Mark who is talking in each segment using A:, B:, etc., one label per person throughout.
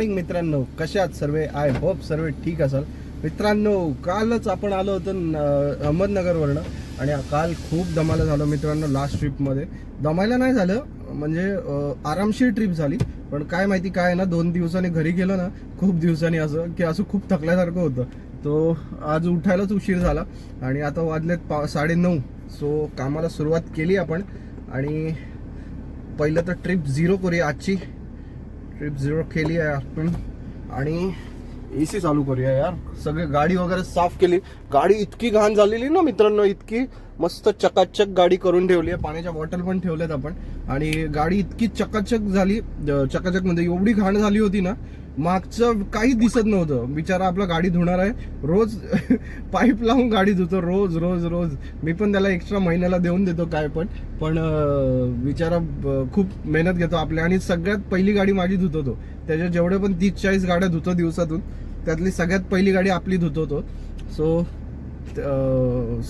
A: Morning मित्रांनो कशा आहात सर्वे? आय होप सर्व ठीक असाल. मित्रांनो कालच आपण आलो होतो न- अहमदनगरवरनं. आणि काल खूप दमायला झालो मित्रांनो लास्ट ट्रिपमध्ये दमायला नाही झालं म्हणजे आरामशीर ट्रिप झाली. पण काय माहिती काय आहे ना दोन दिवसांनी घरी गेलो ना खूप दिवसांनी असं की असं खूप थकल्यासारखं होतं. तो आज उठायलाच उशीर झाला. आणि आता वाजलेत पा साडेनऊ. सो कामाला सुरुवात केली आपण. आणि पहिलं तर ट्रिप झिरो करूया आजची. ट्रिप झिरो केली आहे आपण. आणि ए सी चालू करूया यार. सगळी गाडी वगैरे साफ केली. गाडी इतकी घाण झालेली ना मित्रांनो इतकी मस्त चकाचक गाडी करून ठेवली आहे. पाण्याच्या बॉटल पण ठेवल्यात आपण. आणि गाडी इतकी चकाचक झाली चकाचक म्हणजे एवढी घाण झाली होती ना मागचं काही दिसत नव्हतं. बिचारा आपला गाडी धुणार आहे. रोज पाईप लावून गाडी धुतो. रोज रोज रोज. मी पण त्याला एक्स्ट्रा महिन्याला देऊन देतो काय पण. पण बिचारा खूप मेहनत घेतो आपल्या. आणि सगळ्यात पहिली गाडी माझी धुतो तो त्याच्या जेवढे पण तीस चाळीस गाड्या धुतो दिवसातून त्यातली सगळ्यात पहिली गाडी आपली धुतो तो सो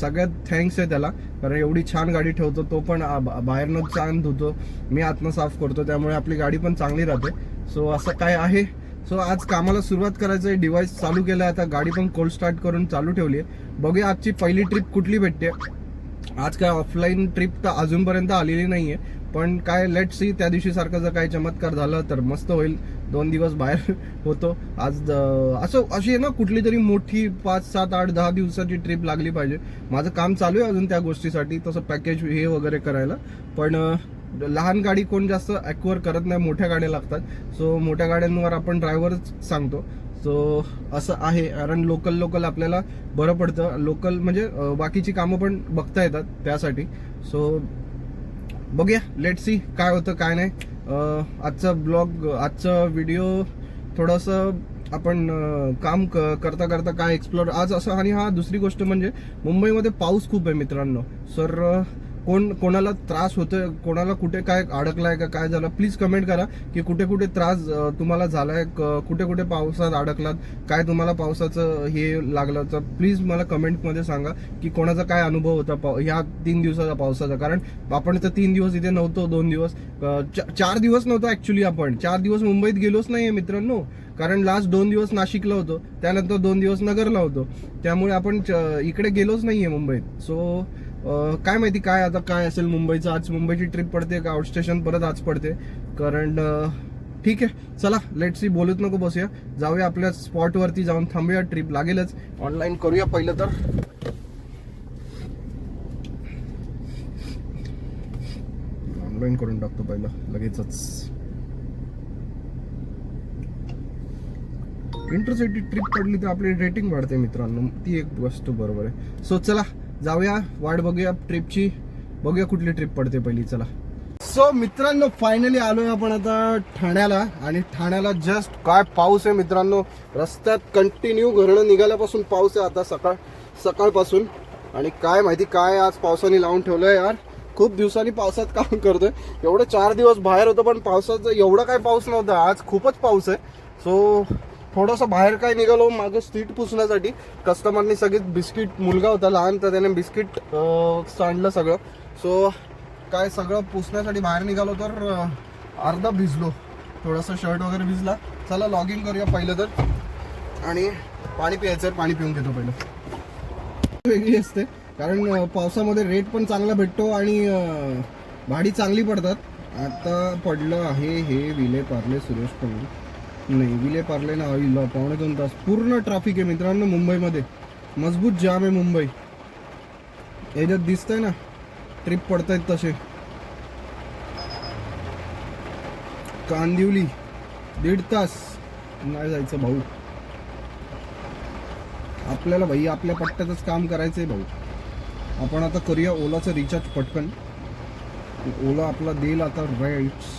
A: सगळ्यात थँक्स आहे त्याला. कारण एवढी छान गाडी ठेवतो तो पण बाहेरनं छान धुतो. मी आतनं साफ करतो. त्यामुळे आपली गाडी पण चांगली राहते. सो असं काय आहे? सो आज कामाला सुरुवात करायचं आहे. डिव्हाइस चालू केलं आहे. आता गाडी पण कोल्ड स्टार्ट करून चालू ठेवली आहे. बघूया आजची पहिली ट्रिप कुठली भेटते. आज काय ऑफलाईन ट्रिप तर अजूनपर्यंत आलेली नाही आहे पण काय लेट सी त्या दिवशी सारखं जर काही चमत्कार झालं तर मस्त होईल. दोन दिवस बाहेर होतो. आज असं अशी आहे ना कुठली तरी मोठी पाच सात आठ दहा दिवसाची ट्रिप लागली पाहिजे. माझं काम चालू आहे अजून त्या गोष्टीसाठी. तसं पॅकेज हे वगैरे करायला. पण लहान गाडी कोण जास्त ॲक्वर करत नाही मोठ्या गाड्या लागतात. सो मोठ्या गाड्यांवर आपण ड्रायव्हरच सांगतो. सो असं आहे. कारण लोकल लोकल आपल्याला बरं पडतं. लोकल म्हणजे बाकीची कामं पण बघता येतात त्यासाठी. सो बघूया. लेट सी काय होतं काय नाही. आजचा ब्लॉग आजचा व्हिडिओ थोडंसं आपण काम क- करता करता काय एक्सप्लोर आज असं आणि हा दुसरी गोष्ट म्हणजे मुंबईमध्ये पाऊस खूप आहे मित्रांनो. सर कोण कोणाला त्रास होतोय कोणाला कुठे काय अडकलाय का काय झालं प्लीज कमेंट करा की कुठे कुठे त्रास तुम्हाला झालाय क- कुठे कुठे पावसात अडकलात काय तुम्हाला पावसाचं हे लागलं तर प्लीज मला कमेंटमध्ये सांगा की कोणाचा काय अनुभव होता पाव- ह्या तीन दिवसाचा पावसाचा. कारण आपण तर तीन दिवस इथे नव्हतो दोन दिवस चार दिवस नव्हतो ऍक्च्युली आपण. चार दिवस मुंबईत गेलोच नाहीये मित्रांनो. कारण लास्ट दोन दिवस नाशिकला होतो त्यानंतर दोन दिवस नगरला होतो. त्यामुळे आपण च- इकडे गेलोच नाहीये मुंबईत. सो काय माहिती काय आता काय असेल मुंबईचं? आज मुंबईची ट्रिप पडते का? आउट स्टेशन परत आज पडते. कारण ठीक आहे. चला लेट सी बोलत नको बसूया. जाऊया आपल्या स्पॉटवरती जाऊन थांबूया ट्रिप लागेलच. ऑनलाईन करूया पहिलं तर. ऑनलाईन करून टाकतो पहिलं. लगेचच. इंटरसिटी ट्रिप पडली तर आपली रेटिंग वाढते मित्रांनो. ती एक गोष्ट बरोबर आहे. सो चला. जाऊया वाट बघूया ट्रिपची. बघूया कुठली ट्रिप पडते पहिली चला. सो मित्रांनो फायनली आलोय आपण आता ठाण्याला. आणि ठाण्याला जस्ट काय पाऊस आहे मित्रांनो. रस्त्यात कंटिन्यू घरणं निघाल्यापासून पाऊस आहे आता सकाळ सकाळपासून. आणि काय माहिती काय आज पावसाने लावून ठेवलंय यार. खूप दिवसांनी पावसात काम करतोय. एवढे चार दिवस बाहेर होतं पण पावसाचं एवढा काय पाऊस नव्हता. आज खूपच पाऊस आहे. सो थोडंसं बाहेर काय निघालो मागे सीट पुसण्यासाठी. कस्टमरनी सगळे बिस्किट मुलगा होता लहान तर त्याने बिस्किट सांडलं सगळं. सो काय सगळं पुसण्यासाठी बाहेर निघालो तर अर्धा भिजलो. थोडंसं शर्ट वगैरे भिजला. चला लॉग इन करूया पहिलं तर. आणि पाणी प्यायचं पाणी पिऊन घेतो पहिलं. वेगळी असते कारण पावसामध्ये रेट पण चांगला भेटतो आणि भाडी चांगली पडतात. आता पडलं आहे हे विले पार्ले सुरेश प्रभू. नाही विले पार्ले ना आईला पावणे दोन तास. पूर्ण ट्रॅफिक आहे मित्रांनो मुंबईमध्ये. मजबूत जाम आहे मुंबई. याच्यात दिसतंय ना ट्रिप पडतायत तसे. कांदिवली दीड तास. नाही जायचं भाऊ. आपल्याला भाई आपल्या पट्ट्यातच काम करायचंय भाऊ. आपण आता करूया ओलाचं रिचार्ज पटकन. ओला आपला देईल आता राईट्स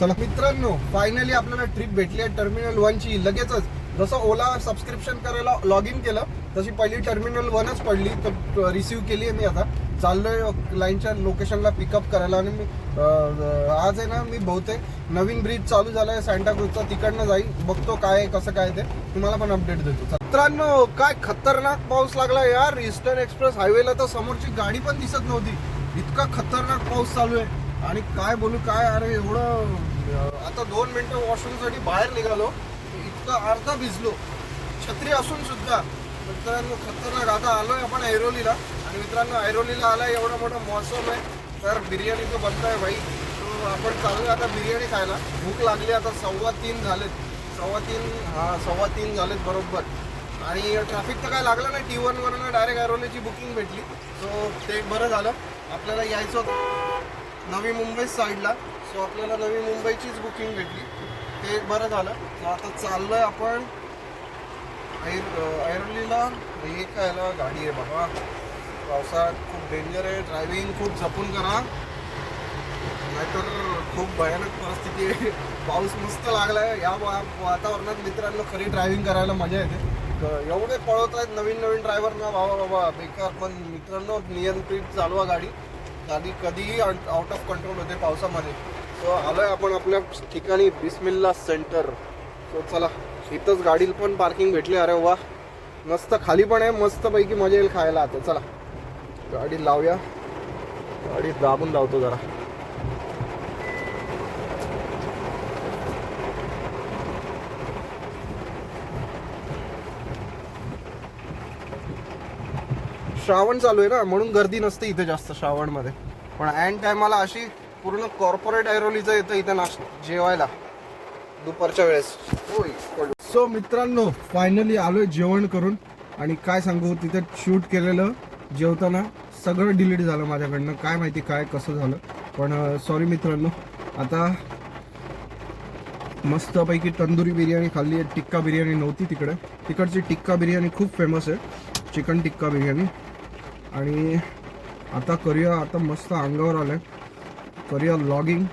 A: चला. मित्रांनो फायनली आपल्याला ट्रिप भेटली आहे टर्मिनल वनची लगेचच जसं ओला सबस्क्रिप्शन करायला लॉग इन केलं तशी पहिली टर्मिनल वनच पडली. तर रिसिव्ह केली आहे मी आता. चाललोय लाईनच्या लोकेशनला पिकअप करायला. आणि मी आज आहे ना मी बहुतेक नवीन ब्रिज चालू झालाय सँटाक्रूजचा तिकडनं जाईल. बघतो काय आहे, कसं काय ते. तुम्हाला पण अपडेट देतो. मित्रांनो काय खतरनाक पाऊस लागला यार. ईस्टर्न एक्सप्रेस हायवेला तर समोरची गाडी पण दिसत नव्हती. इतका खतरनाक पाऊस चालू आहे. आणि काय बोलू काय अरे एवढं आता दोन मिनटं वॉशरूमसाठी बाहेर निघालो इतकं अर्धा भिजलो. छत्री असून सुद्धा. मित्रांनो खतरनाक. आता आलो आहे आपण ऐरोलीला. आणि मित्रांनो ऐरोलीला आहे एवढा मोठा मौसम आहे. तर बिर्याणी तो बनताय भाई. तो आपण चाललो आता बिर्याणी खायला. भूक लागली आता सव्वा तीन झालेत. सव्वा तीन हां सव्वा तीन झालेत बरोबर. आणि ट्रॅफिक तर काय लागलं नाही. टी वनवरनं डायरेक्ट ऐरोलीची बुकिंग भेटली. सो ते बरं झालं. आपल्याला यायचं होतं. नवी मुंबई साईडला सो आपल्याला नवी मुंबईचीच बुकिंग भेटली. ते एक बरं झालं. सो आता आहे आपण ऐर ऐरोलीला. हे कायला गाडी आहे बाबा. पावसाळ्यात खूप डेंजर आहे. ड्रायव्हिंग खूप जपून करा. नाहीतर खूप भयानक परिस्थिती आहे. पाऊस मस्त लागलाय. या वातावरणात मित्रांनो खरी ड्रायव्हिंग करायला मजा येते. एवढे पळवत आहेत नवीन नवीन ड्रायव्हर ना. बाबा बाबा बेकार. पण मित्रांनो नियंत्रित चालवा गाडी. आणि कधीही आउट ऑफ कंट्रोल होते पावसामध्ये. सो आलोय आपण आपल्या ठिकाणी बिस्मिल्ला सेंटर. सो चला इथंच गाडीला पण पार्किंग भेटली. अरे वा मस्त खाली पण आहे मस्त पैकी मजा येईल खायला. आता चला गाडी लावूया. गाडी दाबून लावतो जरा. श्रावण चालू आहे ना म्हणून गर्दी नसते इथे जास्त श्रावणमध्ये. पण अँड टायमाला अशी पूर्ण कॉर्पोरेट ऐरोलीचं येतं इथे नाश्ता जेवायला. दुपारच्या वेळेस. सो मित्रांनो फायनली आलोय जेवण करून. आणि काय सांगू तिथे शूट केलेलं जेवताना सगळं डिलीट झालं माझ्याकडनं. काय माहिती काय कसं झालं. पण सॉरी मित्रांनो. आता मस्तपैकी तंदुरी बिर्याणी खाल्ली आहे. टिक्का बिर्याणी नव्हती तिकडे. तिकडची टिक्का बिर्याणी खूप फेमस आहे. चिकन टिक्का बिर्याणी. आणि आता करूया आता मस्त अंगावर आलंय. करूया लॉगिंग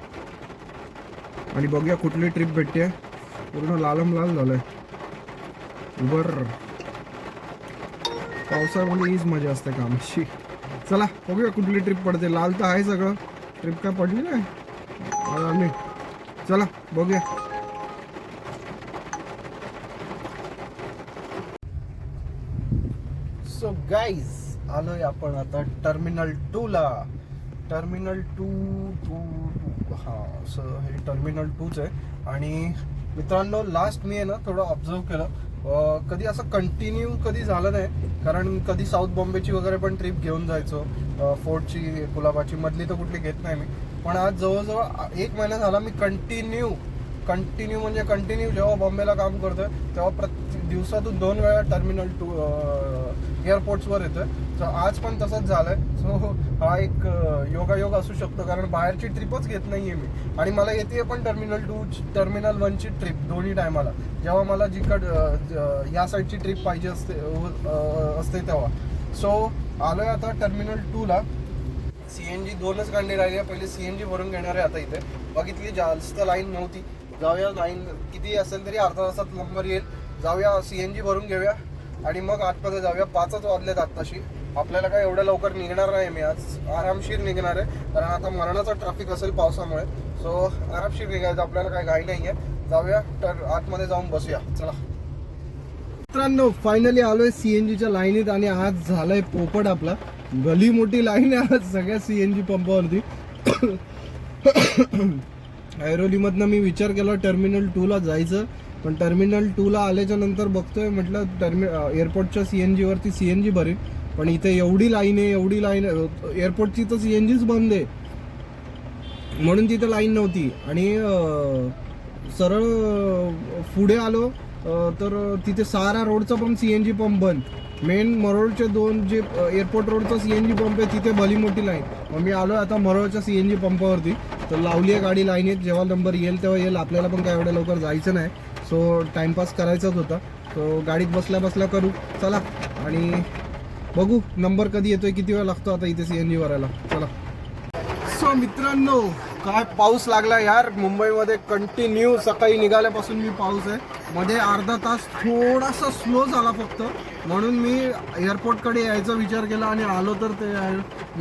A: आणि बघूया कुठली ट्रिप भेटते. पूर्ण लालम लाल झालंय. बर पावसाळ्यामध्ये हीच मजा असते कामाची. चला बघूया कुठली ट्रिप पडते. लाल तर आहे सगळं. ट्रिप काय पडली नाही. चला बघूया. सो गाईज आलोय आपण आता टर्मिनल टू ला. टर्मिनल टू टू टू हा असं हे टर्मिनल टूच आहे. आणि मित्रांनो लास्ट मी आहे ना थोडं ऑब्झर्व केलं. कधी असं कंटिन्यू कधी झालं नाही कारण कधी साऊथ बॉम्बेची वगैरे पण ट्रिप घेऊन जायचो. फोर्टची गुलाबाची मधली तर कुठली घेत नाही मी. पण आज जवळजवळ एक महिना झाला मी कंटिन्यू कंटिन्यू म्हणजे कंटिन्यू जेव्हा बॉम्बेला काम करतोय तेव्हा प्रत्येक दिवसातून दोन वेळा टर्मिनल टू एअरपोर्ट्सवर येतं तर आज पण तसंच झालंय. सो हा एक योगायोग असू शकतो. कारण बाहेरची ट्रिपच घेत नाहीये मी. आणि मला येते पण टर्मिनल टू टर्मिनल वनची ट्रिप दोन्ही टायमाला जेव्हा मला जिकड या साईडची ट्रिप पाहिजे असते असते तेव्हा. सो आलोय आता टर्मिनल टूला सी एन जी दोनच गांडी राहिली आहे. पहिले जी भरून घेणार आहे आता इथे. बघितली जास्त लाईन नव्हती. जाऊया लाईन किती असेल तरी अर्धा तासात नंबर येईल. जाऊया सीएनजी भरून घेऊया. आणि मग आतमध्ये जाऊया. पाचच वाजलेत आत्ताशी. आपल्याला काय एवढ्या लवकर निघणार नाही मी आज. आरामशीर निघणार आहे. कारण आता मरणाचं ट्रॅफिक असेल पावसामुळे. सो आरामशीर निघायचं. आपल्याला काय घाई नाही आहे जाऊया. तर आतमध्ये जाऊन बसूया. चला. मित्रांनो फायनली आलोय सीएनजीच्या लाईनीत आणि आज झालंय पोपट आपला. गली मोठी लाईन आहे आज सगळ्या सीएनजी पंपावरती. ऐरोलीमधनं मी विचार केला टर्मिनल टूला जायचं. पण टर्मिनल टूला आल्याच्यानंतर बघतोय म्हटलं टर्मि एअरपोर्टच्या सी एन जीवरती सी एन जी भरेल. पण इथे एवढी लाईन आहे एवढी लाईन एअरपोर्टची तर सी एन जीच बंद आहे. म्हणून तिथे लाईन नव्हती. आणि सरळ पुढे आलो तर तिथे सारा रोडचा पण सी एन जी पंप बंद. मेन मरोडचे दोन जे एअरपोर्ट रोडचा सी एन जी पंप आहे तिथे भली मोठी लाईन. मग मी आलो आता मरोडच्या सी एन जी पंपावरती तर लावली आहे गाडी लाईन येत जेव्हा नंबर येईल तेव्हा येईल. आपल्याला पण काय एवढ्या लवकर जायचं नाही. सो टाइमपास करायचाच होता. सो गाडीत बसल्या बसल्या करू. चला. आणि बघू नंबर कधी येतोय किती वेळ लागतो आता इथे सी एन जी भरायला. चला. सो मित्रांनो काय पाऊस लागला यार. मुंबईमध्ये कंटिन्यू सकाळी निघाल्यापासून मी पाऊस आहे. मध्ये अर्धा तास थोडासा स्लो झाला फक्त. म्हणून मी एअरपोर्टकडे यायचा विचार केला आणि आलो तर ते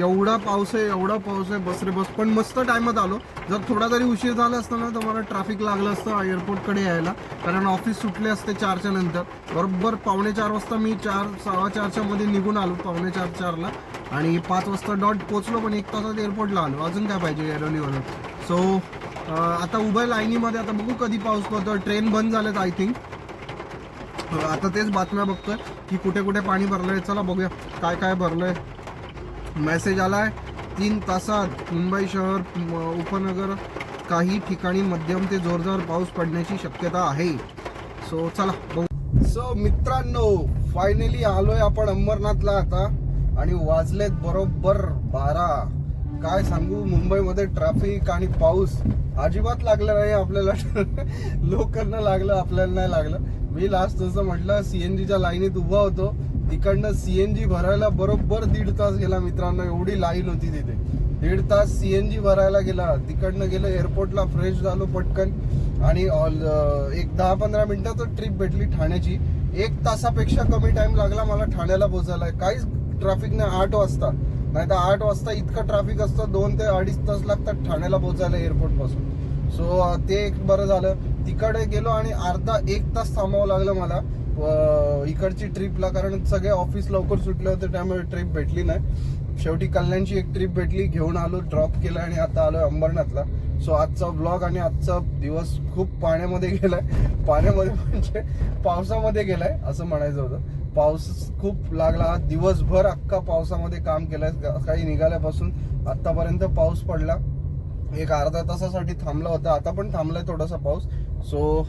A: एवढा पाऊस आहे एवढा पाऊस आहे बस रे बस. पण मस्त टायमात आलो. जर थोडा जरी उशीर झाला असता ना तर मला ट्रॅफिक लागलं असतं एअरपोर्टकडे यायला. कारण ऑफिस सुटले असते चारच्या नंतर. बरोबर पावणे चार वाजता मी चार सव्वा चारच्या मध्ये निघून आलो पावणे चार चारला. आणि पाच वाजता डॉट पोचलो पण एक तासात एअरपोर्टला आलो. अजून काय पाहिजे एरोलीवरून सो आता उभं लाईनीमध्ये आता बघू कधी पाऊस पडतो ट्रेन बंद झालेत आय थिंक आता तेच बातम्या बघतोय की कुठे कुठे पाणी भरलंय. चला बघूया काय काय भरलंय. मेसेज आलाय तीन तासात मुंबई शहर उपनगर काही ठिकाणी मध्यम ते जोरदार पाऊस पडण्याची शक्यता आहे. सो चला बघू. सो मित्रांनो फायनली आलोय आपण अंबरनाथला आता. आणि वाजलेत बरोबर बारा. काय सांगू मुंबईमध्ये ट्रॅफिक आणि पाऊस अजिबात लागला नाही आपल्याला. लोकांना लागलं आपल्याला नाही लागलं. मी लास्ट जसं म्हटलं सीएनजीच्या लाईनीत उभा होतो. तिकडनं सीएनजी भरायला बरोबर दीड तास गेला मित्रांनो एवढी लाईन होती तिथे. दीड तास सीएनजी भरायला गेला. तिकडनं गेलो एअरपोर्टला फ्रेश झालो पटकन. आणि ऑल एक दहा पंधरा मिनिटाचं ट्रिप भेटली ठाण्याची. एक तासापेक्षा कमी टाइम लागला मला ठाण्याला पोहोचायला काहीच ट्रॅफिक नाही आठ वाजता. नाही तर आठ वाजता इतकं ट्रॅफिक असतं दोन ते अडीच तास लागतात ठाण्याला पोहोचायला एअरपोर्टपासून. सो ते एक बरं झालं. तिकडे गेलो आणि अर्धा एक तास थांबावं लागलं मला. इकडची ट्रिपला कारण सगळे ऑफिस लवकर सुटले होते त्यामुळे ट्रिप भेटली नाही. शेवटी कल्याणची एक ट्रिप भेटली घेऊन आलो ड्रॉप केलं आणि आता आलो अंबरनाथला. सो आजचा ब्लॉग आणि आजचा दिवस खूप पाण्यामध्ये गेलाय. पाण्यामध्ये म्हणजे पावसामध्ये गेलाय असं म्हणायचं होतं. पाऊस खूप लागला. दिवसभर अख्खा पावसामध्ये काम केलंय. काही निघाल्यापासून आतापर्यंत पाऊस पडला. एक अर्ध्या तासासाठी थांबला होता. आता पण थांबलाय थोडासा पाऊस. सो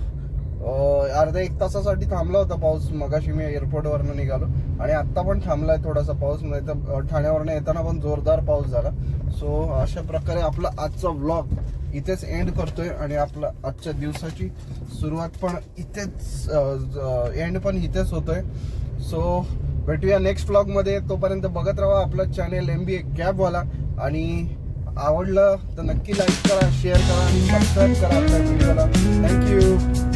A: अर्धा एक तासासाठी थांबला होता पाऊस. मगाशी मी एअरपोर्टवरनं निघालो. आणि आत्ता पण थांबलाय थोडासा पाऊस. नाही तर ठाण्यावरनं येताना पण जोरदार पाऊस झाला. सो अशा प्रकारे आपला आजचा व्लॉग इथेच एंड करतोय. आणि आपला आजच्या दिवसाची सुरुवात पण इथेच एंड पण इथेच होतोय. सो भेटूया नेक्स्ट व्लॉगमध्ये तोपर्यंत बघत राहा आपलं चॅनेल एम बी ए कॅबवाला आणि आवडलं तर नक्की लाईक करा शेअर करा आणि सबस्क्राईब करा आपल्या व्हिडिओला थँक्यू